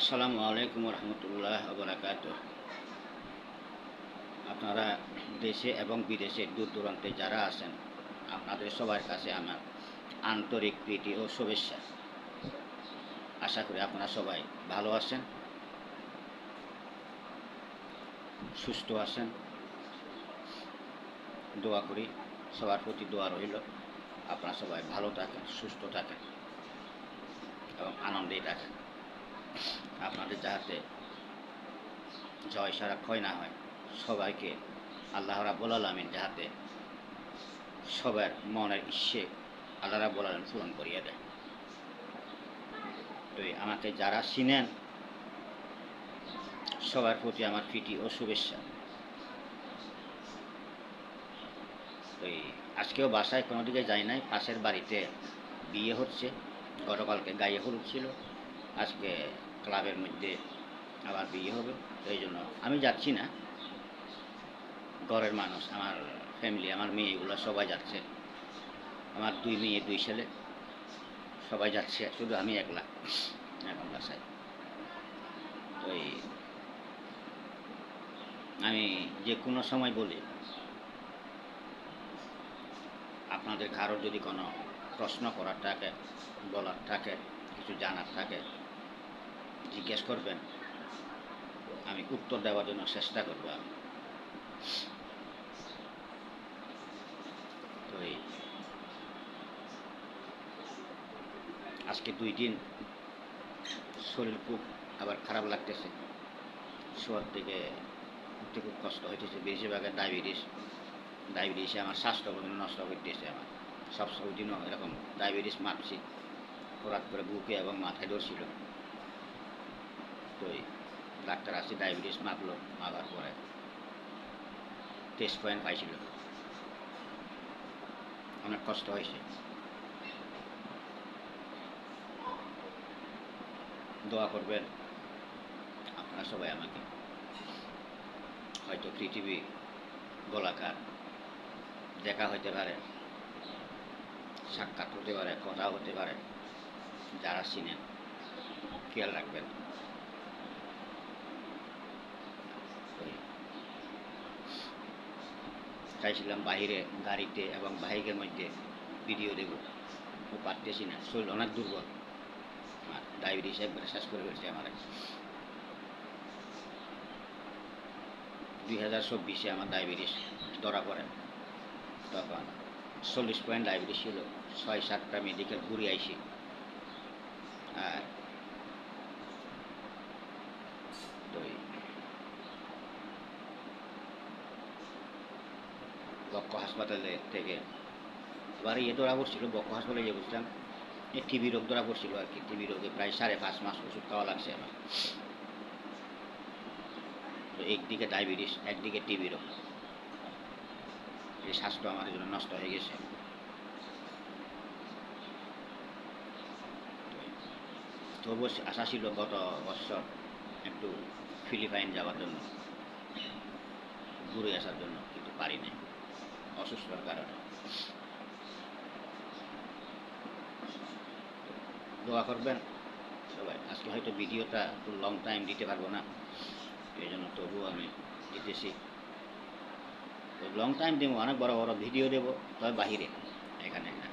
আসসালামু আলাইকুম রহমতুল্লাহ বরাকাত আপনারা দেশে এবং বিদেশে দূর দূরান্তে যারা আছেন, আপনাদের সবার কাছে আমার আন্তরিক প্রীতি ও শুভেচ্ছা। আশা করি আপনারা সবাই ভালো আছেন, সুস্থ আছেন। দোয়া করি, সবার প্রতি দোয়া রইল। আপনারা সবাই ভালো থাকেন, সুস্থ থাকেন এবং আনন্দেই থাকেন। আপনাদের যাহাতে জয় সারা ক্ষয় না হয়, সবাইকে আল্লাহ রাব্বুল আলমিন যাহাতে সবার মনের ইচ্ছে আল্লাহ রাব্বুল আলম পূরণ করিয়ে দেয়। তো আমাকে যারা চিনেন, সবার প্রতি আমার প্রীতি ও শুভেচ্ছা। তো আজকেও বাসায় কোনো দিকে যাই নাই, পাশের বাড়িতে বিয়ে হচ্ছে, গতকালকে গায়ে হলুদ ছিল। আজকে ক্লাবের মধ্যে আবার বিয়ে হবে, এই জন্য আমি যাচ্ছি না। ঘরের মানুষ, আমার ফ্যামিলি আমার মেয়েগুলো সবাই যাচ্ছে। আমার দুই মেয়ে, দুই ছেলে, সবাই যাচ্ছে, শুধু আমি একলা, এখন বাসায়। এই আমি যে কোনো সময় বলি, আপনাদের কারোর যদি কোনো প্রশ্ন করার থাকে, বলার থাকে, কিছু জানার থাকে জিজ্ঞেস করবেন, আমি উত্তর দেওয়ার জন্য চেষ্টা করব আমি। আজকে দুই দিন শরীর খুব আবার খারাপ লাগতেছে। শোয়ার থেকে উঠতে খুব কষ্ট হইতেছে বেশিরভাগের ডায়াবেটিস, ডায়াবেটিসে আমার স্বাস্থ্য নষ্ট করতেছে আমার। সব দিনও এরকম ডায়াবেটিস মাপছি খোরাক করে বুকে এবং মাথায় ধরছিল। তো ডাক্তার আসছে ডায়াবেটিস মাপলো, মাপার পরে টেস্ট পয়েন্ট পাইছিল। অনেক কষ্ট হয়েছে। দোয়া করবেন আপনারা সবাই আমাকে। হয়তো পৃথিবী গোলাকার, দেখা হইতে পারে, সাক্ষাৎ হতে পারে, কথা হতে পারে, যারা চিনেন, খেয়াল রাখবেন। চাইছিলাম বাহিরে গাড়িতে এবং বাইকের মধ্যে ভিডিও দেব। ও পারতেছি না, শরীর অনেক দুর্বল। আর ডায়াবেটিস একবারে শেষ করে ফেলছে আমার। দুই হাজার চব্বিশে আমার ডায়াবেটিস ধরা পড়ে। তখন চল্লিশ পয়েন্ট ডায়াবেটিস ছিল, ছয় সাতটা মেডিকেল ঘুরে আইসি আর তো এই বক্ষ হাসপাতালে থেকে। এবার ইয়ে ধরা পড়ছিল, বক্ষ হাসপাতালে বুঝলাম, এই টিবি রোগ ধরা পড়ছিল আর কি। টিবি রোগে প্রায় সাড়ে পাঁচ মাস ওষুধ খাওয়া লাগছে আমার তো একদিকে ডায়াবেটিস, একদিকে টিবি রোগ। এই স্বাস্থ্য আমাদের জন্য নষ্ট হয়ে গেছে। তো তবু আশা ছিল গত বছর একটু ফিলিপাইন যাওয়ার জন্য, ঘুরে আসার জন্য কিন্তু পারি নাই অসুস্থতার কারণে। দোয়া করবেন সবাই। আজকে হয়তো ভিডিওটা একটু লং টাইম দিতে পারব না। এই জন্য তবুও আমি দিতেছি। লং টাইম দেবো, অনেক বড় বড় ভিডিও দেবো, তবে বাহিরে, এখানে না।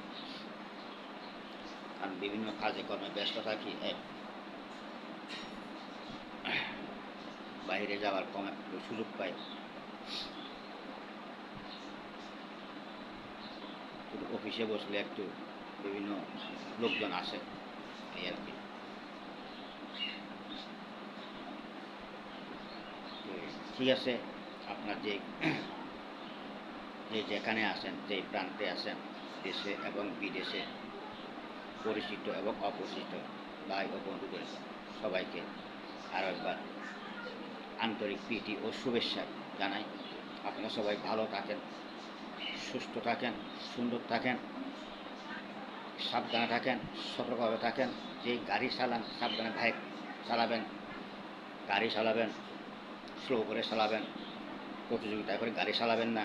কারণ বিভিন্ন কাজে কর্মে ব্যস্ত থাকি বাইরে যাওয়ার কম সুযোগ পাই শুধু অফিসে বসলে একটু বিভিন্ন লোকজন আসে, এই আর কি। ঠিক আছে, আপনার যে যে যেখানে আছেন যে প্রান্তে আছেন দেশে এবং বিদেশে পরিচিত এবং অপরিচিত ভাই ও বন্ধুদের সবাইকে আরও একবার আন্তরিক প্রীতি ও শুভেচ্ছা জানাই। আপনারা সবাই ভালো থাকেন। সুস্থ থাকেন, সুন্দর থাকেন, সাবধানে থাকেন, সতর্কভাবে থাকেন। যে গাড়ি চালান, সাবধানে বাইক চালাবেন, গাড়ি চালাবেন স্লো করে চালাবেন, প্রতিযোগিতা করে গাড়ি চালাবেন না।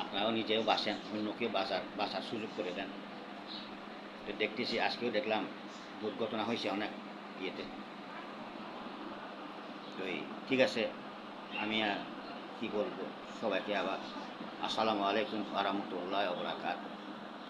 আপনারাও নিজেও বাসেন অন্যকেও বাঁচার বাঁচার সুযোগ করে দেন। তো দেখতেছি, আজকেও দেখলাম, দুর্ঘটনা হয়েছে অনেক ইয়েতে। তো ঠিক আছে, আমি আর কী বলব? সবাইকে আবার আসসালামু আলাইকুম আহমতুল্লাহ বরাকাত